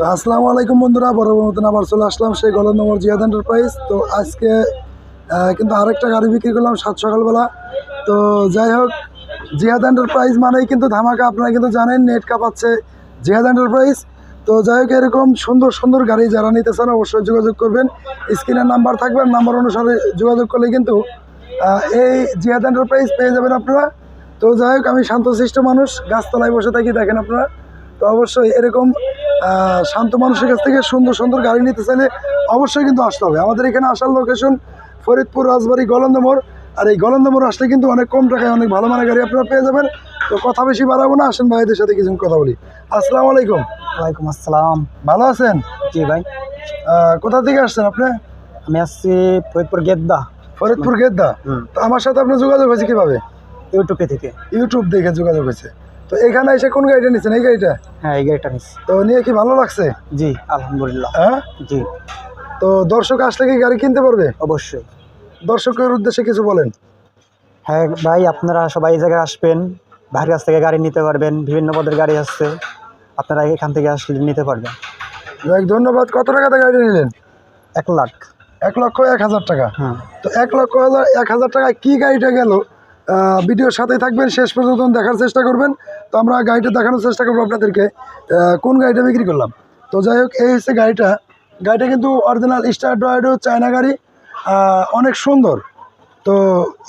তো আসসালামু আলাইকুম বন্ধুরা বড় মতন আবার চলে আসলাম সেই গলন নম্বর জিয়াদ এন্টারপ্রাইজ তো আজকে কিন্তু আরেকটা গাড়ি বিক্রি করলাম সাত সকালবেলা। তো যাই হোক জিহাদ এন্টারপ্রাইজ মানেই কিন্তু ধামাকা, আপনারা কিন্তু জানেন, নেট কাপাচ্ছে জিহাদ এন্টারপ্রাইজ তো যাই হোক, এরকম সুন্দর সুন্দর গাড়ি যারা নিতে চান অবশ্যই যোগাযোগ করবেন। স্ক্রিনের নাম্বার থাকবে নাম্বার অনুসারে যোগাযোগ করলে কিন্তু এই জিহাদ এন্টারপ্রাইজ পেয়ে যাবেন আপনারা। তো যাই হোক, আমি শান্তশিষ্ট মানুষ, গাছতলায় বসে থাকি, দেখেন আপনারা। তো অবশ্যই এরকম শান্ত মানুষের কাছ থেকে সুন্দর সুন্দর গাড়ি নিতে চাইলে অবশ্যই কিন্তু আসতে হবে। আমাদের এখানে আসার লোকেশন ফরিদপুর রাজবাড়ি গলন্দ মোড় আর এই গলন্দ মোড় আসলে কিন্তু অনেক কম টাকায় অনেক ভালো মানের গাড়ি আপনারা পেয়ে যাবেন। তো কথা বেশি বাড়াবো না আসেন ভাইদের সাথে কিছু কথা বলি। আসসালামু আলাইকুম। ওয়ালাইকুম আসসালাম। ভালো আছেন? জি ভাই। কোথা থেকে আসছেন আপনি? আমি আসছি ফরিদপুর গেদ্দা। ফরিদপুর গেদ্দা? তো আমার সাথে আপনার যোগাযোগ হয়েছে কীভাবে? ইউটিউবে থেকে। ইউটিউব দেখে যোগাযোগ হয়েছে। তো এখানে এসে কোন গাড়িটা নিচ্ছেন এই গাড়িটা? হ্যাঁ এই গাড়িটা নিচ্ছি তো নিয়ে কি ভালো লাগছে? জি আলহামদুলিল্লাহ। হ্যাঁ? জি। তো দর্শক আসলে কি গাড়ি কিনতে পারবে? অবশ্যই। দর্শকের উদ্দেশ্যে কিছু বলেন। হ্যাঁ ভাই আপনারা সবাই এই জায়গায় আসবেন বাইরের কাছ থেকে গাড়ি নিতে পারবেন বিভিন্ন পদের গাড়ি আসছে। আপনারা এখান থেকে আসলে নিতে পারবেন। যাক ধন্যবাদ। কত টাকাতে গাড়ি নিলেন? এক লাখ। এক লক্ষ এক হাজার টাকা। হ্যাঁ। তো এক লক্ষ হাজার এক হাজার টাকায় কী গাড়িটা গেল ভিডিওর সাথেই থাকবেন শেষ পর্যন্ত দেখার চেষ্টা করবেন। তো আমরা গাড়িটা দেখানোর চেষ্টা করব আপনাদেরকে কোন গাড়িটা বিক্রি করলাম। তো যাই হোক, এই হচ্ছে গাড়িটা। গাড়িটা কিন্তু অরিজিনাল স্টার ড্রয়েডো চায়না গাড়ি অনেক সুন্দর। তো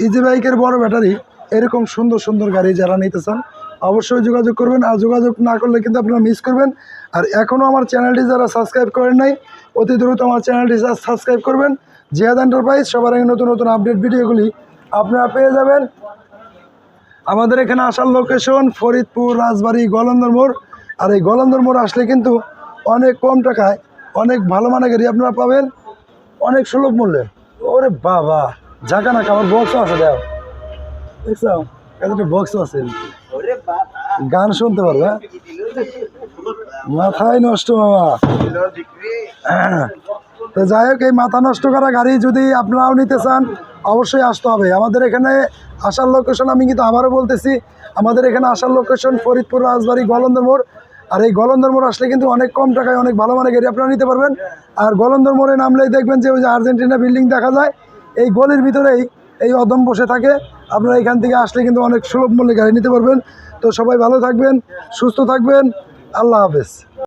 ইজি বাইকের বড় ব্যাটারি, এরকম সুন্দর সুন্দর গাড়ি যারা নিতে চান, অবশ্যই যোগাযোগ করবেন। আর যোগাযোগ না করলে কিন্তু আপনারা মিস করবেন। আর এখনও আমার চ্যানেলটি যারা সাবস্ক্রাইব করেন নাই, অতি দ্রুত আমার চ্যানেলটি সাবস্ক্রাইব করবেন। জিয়াদ এন্টারপ্রাইজ সবার আগে নতুন নতুন আপডেট ভিডিওগুলি আপনারা পেয়ে যাবেন। আমাদের এখানে আসার লোকেশন ফরিদপুর রাজবাড়ি গলন্দর মোড়। আর এই গলন্দর মোড় আসলে কিন্তু অনেক কম টাকায় অনেক ভালো মানের গাড়ি আপনারা পাবেন। অনেক সুলভ মূল্যে। ওরে বাবা ঝাঁকা না আমার বক্সও আছে দেখছ? একটা বক্সও আছে। গান শুনতে পারবে হ্যাঁ? মাথায় নষ্ট বাবা তো যাই হোক এই মাথা নষ্ট করা গাড়ি যদি আপনারাও নিতে চান অবশ্যই আসতে হবে। আমাদের এখানে আসার লোকেশন আমি কিন্তু আবারও বলতেছি, আমাদের এখানে আসার লোকেশন ফরিদপুর, রাজবাড়ি, গলন্দর মোড়। আর এই গলন্দর মোড় আসলে কিন্তু অনেক কম টাকায় অনেক ভালো মানের গাড়ি আপনারা নিতে পারবেন। আর গলন্দর মোড়ে নামলেই দেখবেন যে ওই যে আর্জেন্টিনা বিল্ডিং দেখা যায়, এই গলির ভিতরেই এই অদম বসে থাকে। আপনারা এখান থেকে আসলে কিন্তু অনেক সুলভ মূল্যে গাড়ি নিতে পারবেন। তো সবাই ভালো থাকবেন, সুস্থ থাকবেন। আল্লাহ হাফেজ।